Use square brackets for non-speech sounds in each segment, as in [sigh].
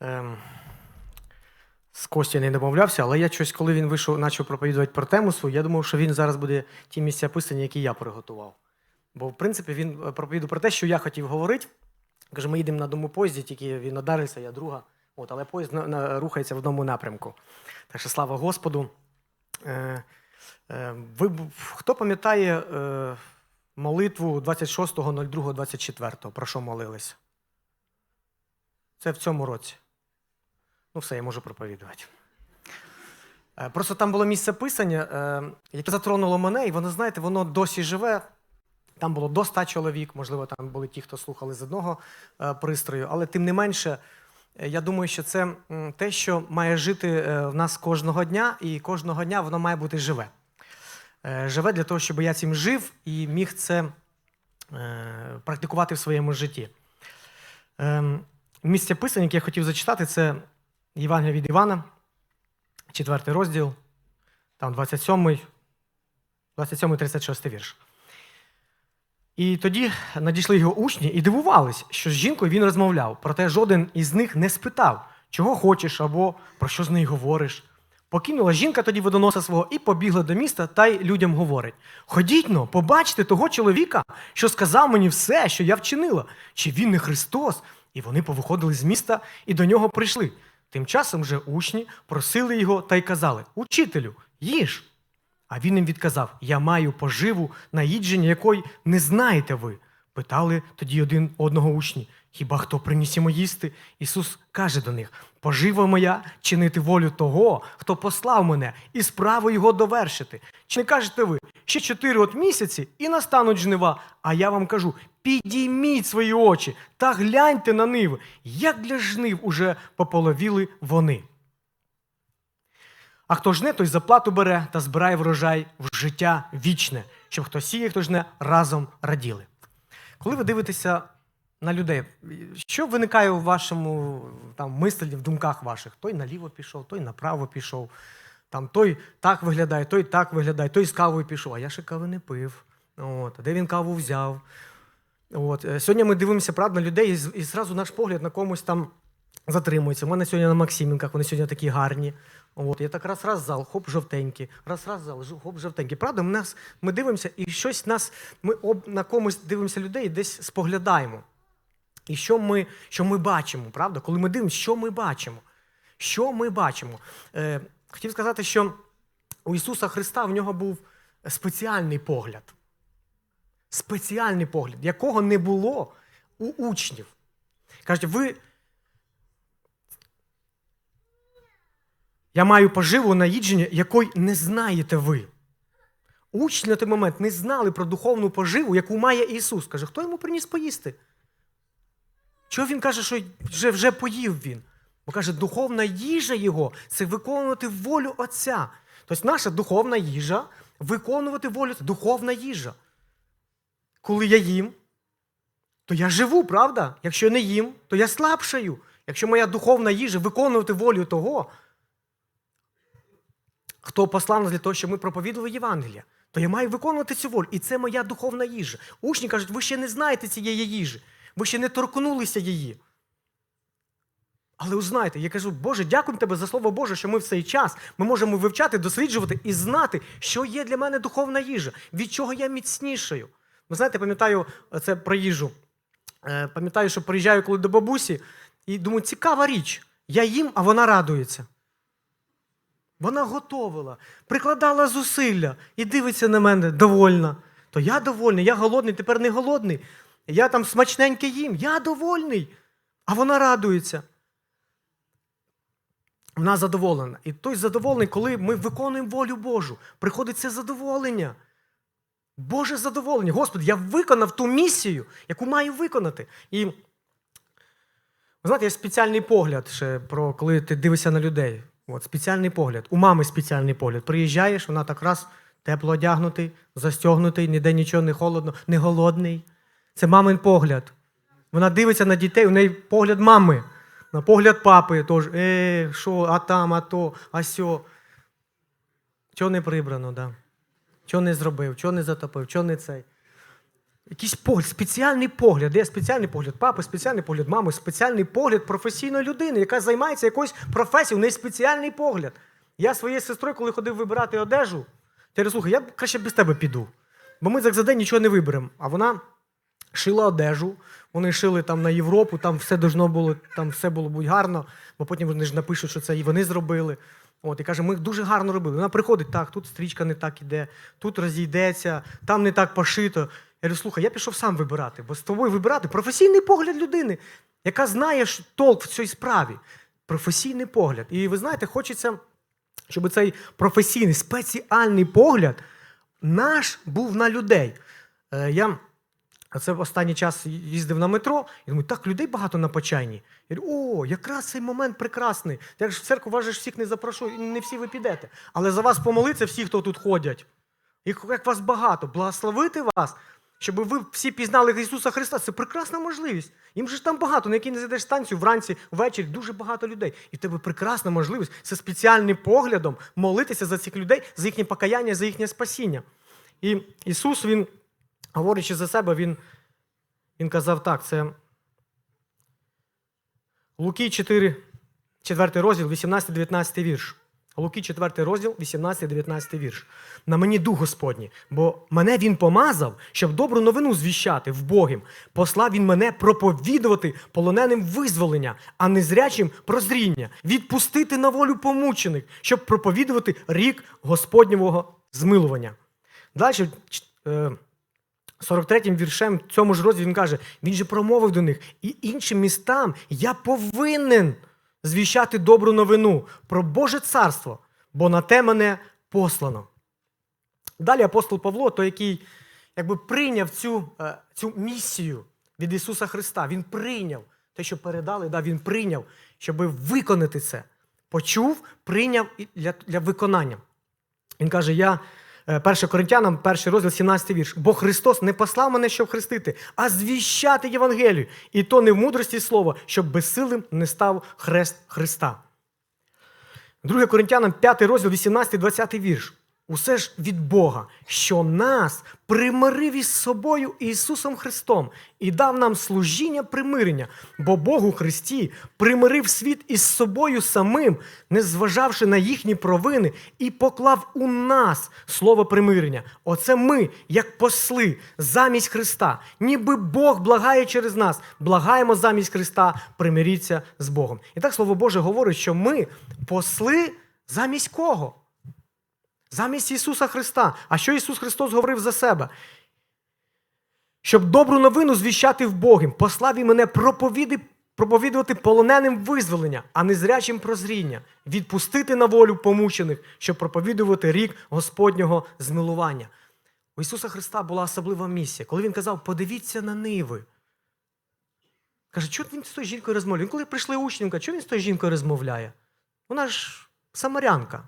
ем, з Костю не домовлявся, але я щось, коли він вийшов, почав проповідувати про тему свою, я думав, що він зараз буде ті місця писання, які я приготував. Бо, в принципі, він е, проповідав про те, що я хотів говорити. Каже, ми їдемо на одному поїзді, тільки він одарився, я друга. От, але поїзд на, на, рухається в одному напрямку. Так що слава Господу. Е, е, ви, хто пам'ятає е, молитву 26.02.24? Про що молились? Це в цьому році. Ну, все, я можу проповідувати. Е, Просто там було місце писання, е, яке затронуло мене, і воно, знаєте, воно досі живе. Там було до 100 чоловік, можливо, там були ті, хто слухали з одного е, пристрою, але тим не менше, я думаю, що це те, що має жити в нас кожного дня, і кожного дня воно має бути живе. Живе для того, щоб я цим жив і міг це практикувати в своєму житті. Ем, Місце писання, яке я хотів зачитати, це Євангелія від Івана, 4 розділ, там 27, 27 36 вірш. І тоді надійшли його учні і дивувались, що з жінкою він розмовляв, проте жоден із них не спитав, чого хочеш або про що з нею говориш. Покинула жінка тоді водоноса свого і побігла до міста та й людям говорить: Ходіть но, побачте того чоловіка, що сказав мені все, що я вчинила, чи він не Христос. І вони повиходили з міста і до нього прийшли. Тим часом же учні просили його та й казали: Учителю, їж. А він їм відказав: Я маю поживу на їдження, якої не знаєте ви. Питали тоді один одного учні: Хіба хто приніс йому їсти? Ісус каже до них: Пожива моя чинити волю того, хто послав мене, і справу його довершити. Чи не кажете ви, ще чотири от місяці і настануть жнива? А я вам кажу: підійміть свої очі та гляньте на ниви, як для жнив уже пополовіли вони. А хто жне, той заплату бере та збирає врожай в життя вічне, щоб хто сіє, хто жне, разом раділи. Коли ви дивитеся на людей, що виникає у вашому там, мисленні, в думках ваших? Той наліво пішов, той направо пішов, там, той так виглядає, той так виглядає, той з кавою пішов, а я ще кави не пив. От, де він каву взяв? От. е, Сьогодні ми дивимося правда, на людей, і, і зразу наш погляд на комусь там затримується. У мене сьогодні на Максимінках, вони сьогодні такі гарні. От, я так раз раз зал, хоп, жовтенькі, раз раз зал, хоп, жовтенькі. Правда, ми, нас, ми дивимося і щось нас, ми об, на комусь дивимося людей і десь споглядаємо. І що ми, що ми бачимо, правда? Коли ми дивимося, що ми бачимо? Що ми бачимо? Е, хотів сказати, що у Ісуса Христа в нього був спеціальний погляд. Спеціальний погляд, якого не було у учнів. Кажуть, ви. Я маю поживу на їдження, якої не знаєте ви. Учні на той момент не знали про духовну поживу, яку має Ісус. Каже, хто йому приніс поїсти? Чого він каже, що вже, вже поїв він? Бо каже, духовна їжа його це виконувати волю Отця. Тобто наша духовна їжа виконувати волю Духовна їжа. Коли я їм, то я живу, правда? Якщо я не їм, то я слабшаю. Якщо моя духовна їжа виконувати волю того, хто послав нас для того, щоб ми проповідували Євангелія, то я маю виконувати цю волю. І це моя духовна їжа. Учні кажуть, ви ще не знаєте цієї їжі, ви ще не торкнулися її. Але узнайте, я кажу, Боже, дякую тебе за слово Боже, що ми в цей час ми можемо вивчати, досліджувати і знати, що є для мене духовна їжа, від чого я міцнішаю. Ви знаєте, пам'ятаю це про їжу. Е, Пам'ятаю, що приїжджаю коли до бабусі, і думаю, цікава річ. Я їм, а вона радується. Вона готовила, прикладала зусилля і дивиться на мене довольна. То я довольний, я голодний, тепер не голодний. Я там смачненьке їм, я довольний. А вона радується. Вона задоволена. І той задоволений, коли ми виконуємо волю Божу, приходить це задоволення. Боже задоволення. Господи, я виконав ту місію, яку маю виконати. І ви знаєте, є спеціальний погляд, ще про коли ти дивишся на людей. От, спеціальний погляд. У мами спеціальний погляд. Приїжджаєш, вона так раз тепло одягнутий, застягнутий, ніде нічого не холодно, не голодний. Це мамин погляд. Вона дивиться на дітей, у неї погляд мами. На погляд папи теж, е, що, а там, а то, а сьо. Чого не прибрано, да? Чого не зробив, чого не затопив, чого не цей. якийсь погляд, спеціальний погляд. Є спеціальний погляд папи, спеціальний погляд мами, спеціальний погляд професійної людини, яка займається якоюсь професією, у неї спеціальний погляд. Я своєю сестрою, коли ходив вибирати одежу, я говорю, слухай, я краще без тебе піду. Бо ми за день нічого не виберемо. А вона шила одежу, вони шили там на Європу, там все должно було, там все було будь гарно, бо потім вони ж напишуть, що це і вони зробили. От, і каже, ми дуже гарно робили. Вона приходить, так, тут стрічка не так іде, тут розійдеться, там не так пошито. Я говорю, слухай, я пішов сам вибирати, бо з тобою вибирати професійний погляд людини, яка знає толк в цій справі. Професійний погляд. І ви знаєте, хочеться, щоб цей професійний, спеціальний погляд наш був на людей. Е, Я це в останній час їздив на метро, і думаю, так, людей багато на почайні. Я говорю, о, якраз цей момент прекрасний. Я ж в церкву вас же всіх не запрошую, не всі ви підете. Але за вас помолиться всі, хто тут ходять. І як вас багато, благословити вас, щоб ви всі пізнали Ісуса Христа. Це прекрасна можливість. Їм же ж там багато, на якій не зайдеш станцію вранці, ввечері, дуже багато людей. І в тебе прекрасна можливість це спеціальним поглядом молитися за цих людей, за їхнє покаяння, за їхнє спасіння. І Ісус, Він, говорячи за себе, Він, він казав так: це Луки 4, 4 розділ, 18-19 вірш. Луки 4 розділ, 18-19 вірш. На мені дух Господній, бо мене він помазав, щоб добру новину звіщати в Богім. Послав він мене проповідувати полоненим визволення, а незрячим прозріння, відпустити на волю помучених, щоб проповідувати рік Господнього змилування. Далі, е, 43-м віршем в цьому ж розділі він каже: він же промовив до них, і іншим містам я повинен звіщати добру новину про Боже царство, бо на те мене послано. Далі апостол Павло, той, який якби прийняв цю, е, цю місію від Ісуса Христа, він прийняв те, що передали, да, він прийняв, щоб виконати це. Почув, прийняв для, для виконання. Він каже: Я. 1 Коринтянам, 1 розділ, 17 вірш. Бо Христос не послав мене, щоб хрестити, а звіщати Євангелію. І то не в мудрості слова, щоб безсилим не став хрест Христа. 2 Коринтянам, 5 розділ, 18-20 вірш. Усе ж від Бога, що нас примирив із собою Ісусом Христом і дав нам служіння примирення, бо Бог у Христі примирив світ із собою самим, не зважавши на їхні провини, і поклав у нас слово примирення. Оце ми, як посли, замість Христа, ніби Бог благає через нас, благаємо замість Христа, примиріться з Богом. І так Слово Боже говорить, що ми посли замість кого? Замість Ісуса Христа. А що Ісус Христос говорив за себе? Щоб добру новину звіщати в Богім, послав і мене проповіди, проповідувати полоненим визволення, а не зрячим прозріння, відпустити на волю помучених, щоб проповідувати рік Господнього змилування. У Ісуса Христа була особлива місія. Коли Він казав, подивіться на ниви. Каже, чого він з тою жінкою розмовляє? Коли прийшли учні, він чого він з тою жінкою розмовляє? Вона ж самарянка.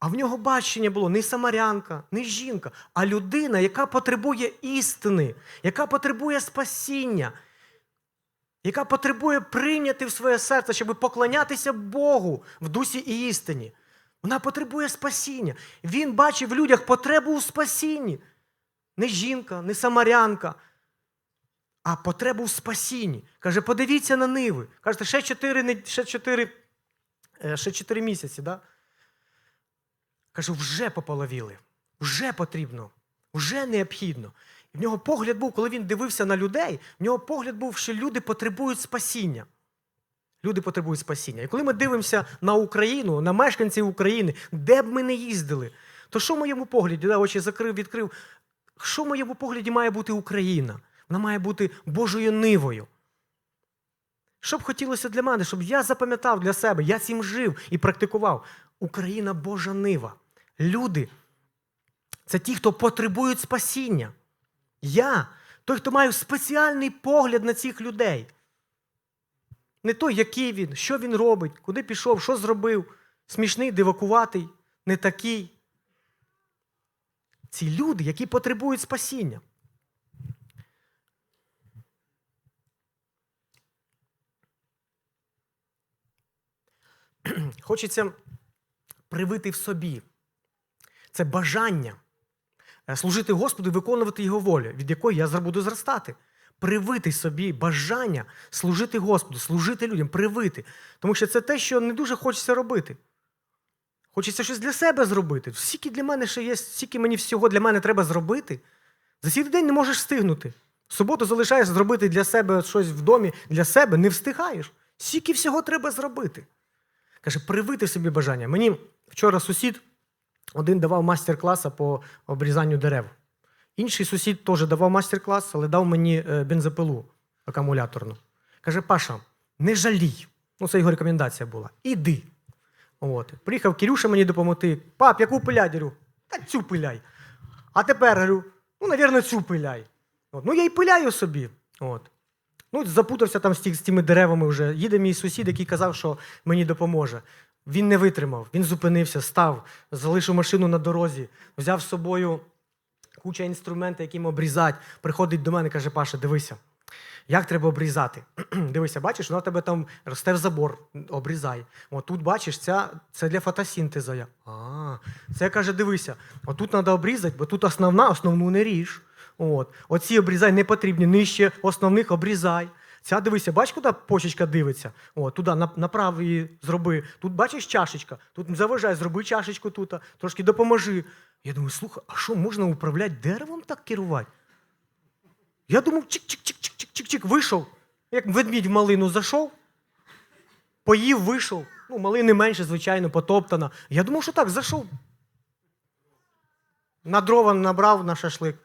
А в нього бачення було не самарянка, не жінка, а людина, яка потребує істини, яка потребує спасіння, яка потребує прийняти в своє серце, щоб поклонятися Богу в дусі і істині. Вона потребує спасіння. Він бачив в людях потребу у спасінні. Не жінка, не самарянка, а потребу в спасінні. Каже, подивіться на ниви. Кажете, ще чотири, ще чотири, е, ще чотири місяці. Да? Кажу, вже пополовіли, вже потрібно, вже необхідно. І в нього погляд був, коли він дивився на людей, в нього погляд був, що люди потребують спасіння. Люди потребують спасіння. І коли ми дивимося на Україну, на мешканців України, де б ми не їздили, то що в моєму погляді, да, очі закрив, відкрив, що в моєму погляді має бути Україна? Вона має бути Божою нивою. Що б хотілося для мене, щоб я запам'ятав для себе, я цим жив і практикував. Україна Божа нива. Люди це ті, хто потребують спасіння. Я той, хто має спеціальний погляд на цих людей. Не той, який він, що він робить, куди пішов, що зробив. Смішний, дивакуватий, не такий. Ці люди, які потребують спасіння. [clears throat] Хочеться привити в собі це бажання е, служити Господу і виконувати Його волю, від якої я буду зростати. Привити собі бажання служити Господу, служити людям, привити. Тому що це те, що не дуже хочеться робити. Хочеться щось для себе зробити. Скільки для мене ще є, стільки мені всього для мене треба зробити. За цілий день не можеш встигнути. В суботу залишаєш зробити для себе щось в домі, для себе не встигаєш. Скільки всього треба зробити. Каже, привити собі бажання. Мені вчора сусід один давав майстер-класа по обрізанню дерев. Інший сусід теж давав майстер-клас, але дав мені е, бензопилу акумуляторну. Каже, Паша, не жалій. Ну, це його рекомендація була. Іди. От. Приїхав Кирюша мені допомогти. Пап, яку пилять? Говорю, та цю пиляй. А тепер говорю, ну, навірно, цю пиляй. От. Ну, я й пиляю собі. От. Ну, запутався там з, тими деревами вже. Їде мій сусід, який казав, що мені допоможе. Він не витримав, він зупинився, став, залишив машину на дорозі, взяв з собою куча інструментів, яким обрізати. Приходить до мене каже: Паша, дивися, як треба обрізати. [clears throat] дивися, бачиш, вона в тебе там росте в забор, обрізай. От тут бачиш, ця, це для фотосінтезу. Я, А, це каже, дивися, отут треба обрізати, бо тут основна, основну не ріж. От. Оці обрізай не потрібні, нижче основних обрізай. Ця дивися, бач, куди почечка дивиться. О, туди направ її зроби. Тут бачиш чашечка, тут заважай, зроби чашечку тут, трошки допоможи. Я думаю, слухай, а що можна управляти деревом так керувати? Я думав, чик-чик-чик-чик-чик-чик, вийшов. Як ведмідь в малину зайшов, поїв, вийшов. Ну, малини менше, звичайно, потоптана. Я думав, що так, зайшов. На дрова набрав на шашлик.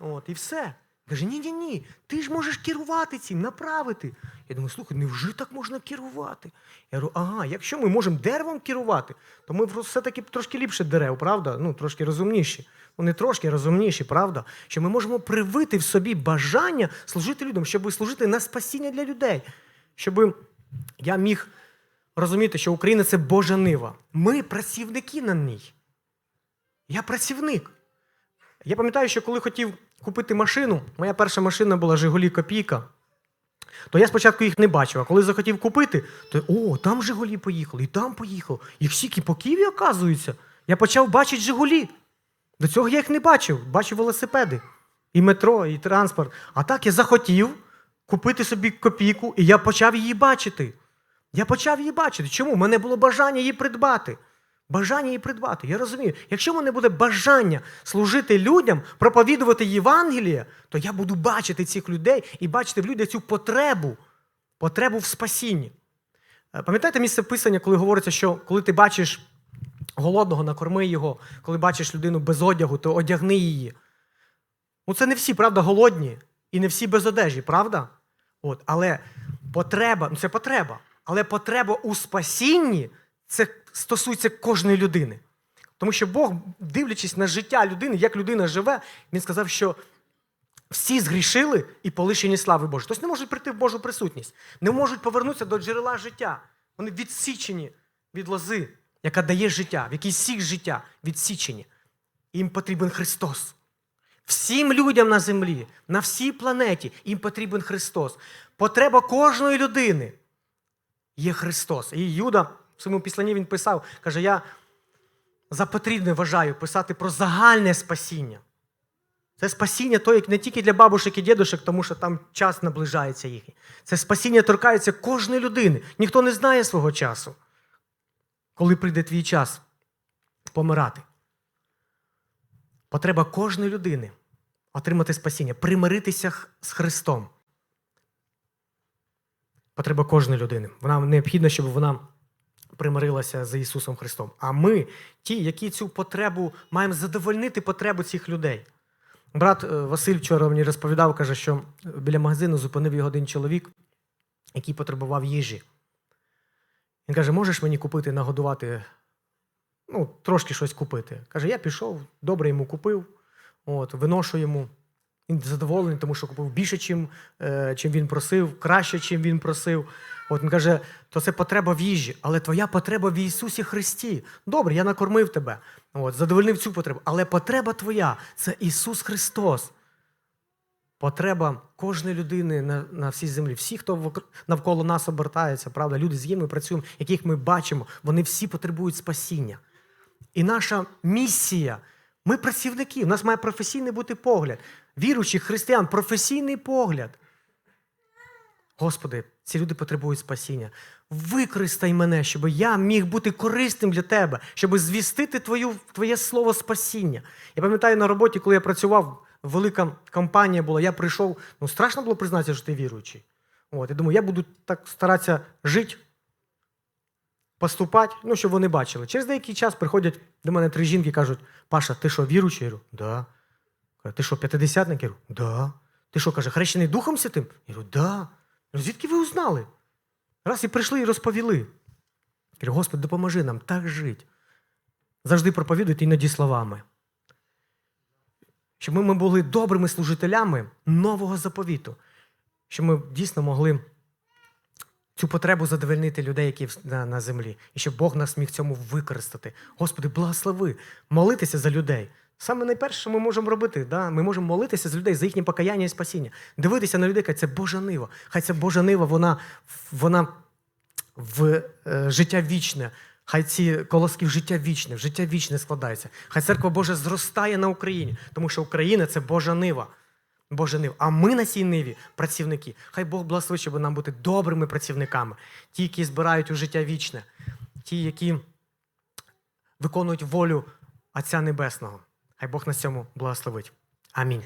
От, і все. Каже, ні, ні, ти ж можеш керувати цим, направити. Я думаю, слухай, невже так можна керувати? Я говорю, ага, якщо ми можемо деревом керувати, то ми все-таки трошки ліпше дерев, правда? Ну, трошки розумніші. Ну, не трошки розумніші, правда? Що ми можемо привити в собі бажання служити людям, щоб служити на спасіння для людей. Щоб я міг розуміти, що Україна це Божа нива. Ми працівники на ній. Я працівник. Я пам'ятаю, що коли хотів купити машину, моя перша машина була Жигулі Копійка, то я спочатку їх не бачив. А коли захотів купити, то о, там Жигулі поїхали, і там поїхав. Їх стільки по Києві, оказується. Я почав бачити Жигулі. До цього я їх не бачив. Бачив велосипеди, і метро, і транспорт. А так я захотів купити собі копійку, і я почав її бачити. Я почав її бачити. Чому? У мене було бажання її придбати. Бажання її придбати. Я розумію, якщо в мене буде бажання служити людям, проповідувати Євангеліє, то я буду бачити цих людей і бачити в людях цю потребу, потребу в спасінні. Е, Пам'ятаєте місце писання, коли говориться, що коли ти бачиш голодного, накорми його, коли бачиш людину без одягу, то одягни її. Ну, це не всі, правда, голодні, і не всі без одежі, правда? От, але потреба, ну це потреба. Але потреба у спасінні це стосується кожної людини. Тому що Бог, дивлячись на життя людини, як людина живе, він сказав, що всі згрішили і полишені слави Божої. Тобто не можуть прийти в Божу присутність, не можуть повернутися до джерела життя. Вони відсічені від лози, яка дає життя, в якій сік життя відсічені. Їм потрібен Христос. Всім людям на землі, на всій планеті їм потрібен Христос. Потреба кожної людини є Христос. І Юда в своєму післанні він писав, каже: Я за потрібне вважаю писати про загальне спасіння. Це спасіння то, не тільки для бабушек і дідушек, тому що там час наближається їхній. Це спасіння торкається кожної людини. Ніхто не знає свого часу, коли прийде твій час помирати. Потреба кожної людини отримати спасіння, примиритися з Христом. Потреба кожної людини. Вона необхідна, щоб вона примирилася з Ісусом Христом. А ми, ті, які цю потребу маємо задовольнити потребу цих людей. Брат е, Василь вчора мені розповідав, каже, що біля магазину зупинив його один чоловік, який потребував їжі. Він каже: можеш мені купити, нагодувати, ну, трошки щось купити. Каже, я пішов, добре йому купив, от, виношу йому. Він задоволений, тому що купив більше, чим, е, чим він просив, краще, чим він просив. От він каже, то це потреба в їжі, але твоя потреба в Ісусі Христі. Добре, я накормив тебе, от, задовольнив цю потребу. Але потреба твоя це Ісус Христос. Потреба кожної людини на, на всій землі. Всі, хто навколо нас обертається, правда, люди, з якими ми працюємо, яких ми бачимо, вони всі потребують спасіння. І наша місія Ми працівники, у нас має професійний бути погляд. Віруючих християн, професійний погляд. Господи, ці люди потребують спасіння. Використай мене, щоб я міг бути корисним для тебе, щоб звістити твою, Твоє слово спасіння. Я пам'ятаю на роботі, коли я працював, велика компанія була, я прийшов, ну страшно було признатися, що ти віруючий. От, я думаю, я буду так старатися жити, поступати, ну, щоб вони бачили. Через деякий час приходять до мене три жінки і кажуть: Паша, ти що, віруючий? Я говорю, да. Ти що, п'ятидесятник? Я говорю, да. Ти що, каже, хрещений Духом Святим? Я говорю, да. Звідки ви узнали? Раз і прийшли і розповіли. Я кажу, Господи, допоможи нам так жити. Завжди проповідуйте іноді словами. Щоб ми були добрими служителями нового заповіту, щоб ми дійсно могли цю потребу задовольнити людей, які на, на землі, і щоб Бог нас міг цьому використати. Господи, благослови, молитися за людей. Саме найперше, що ми можемо робити, да? ми можемо молитися за людей, за їхнє покаяння і спасіння. Дивитися на людей, казати, це Божа нива. Хай ця Божа нива, вона, вона в е, життя вічне. Хай ці колоски в життя вічне, в життя вічне складаються. Хай церква Божа зростає на Україні, тому що Україна це Божа нива. Божа нив. А ми на цій ниві працівники. Хай Бог благословить, щоб нам бути добрими працівниками, ті, які збирають у життя вічне, ті, які виконують волю Отця Небесного. Хай Бог на цьому благословить. Амінь.